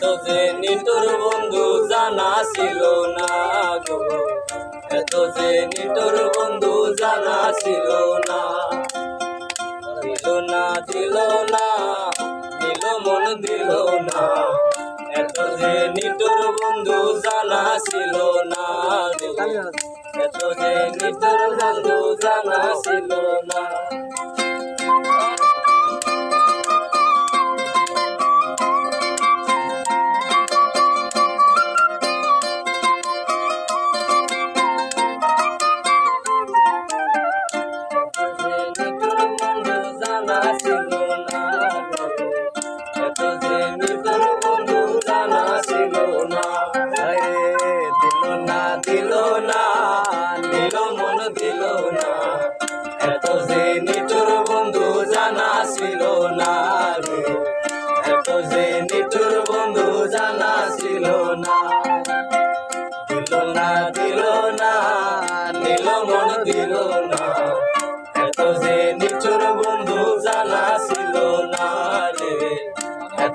এত যে নিটোর বন্ধু জানা ছিল না গো। এত যে নিটোর বন্ধু জানা ছিল না। দিল না দিল না দিল মন দিল না। এত যে নিটোর বন্ধু জানা ছিল না এত যে নিটোর বন্ধু জানা ছিল না। নিটোর বন্ধু জানা ছিল না দিল না দিল না, দিল মন দিল না এত যে নিটোর বন্ধু জানা ছিল না রে এত যে নিটোর বন্ধু জানা ছিল না দিল না দিল মন দিল না।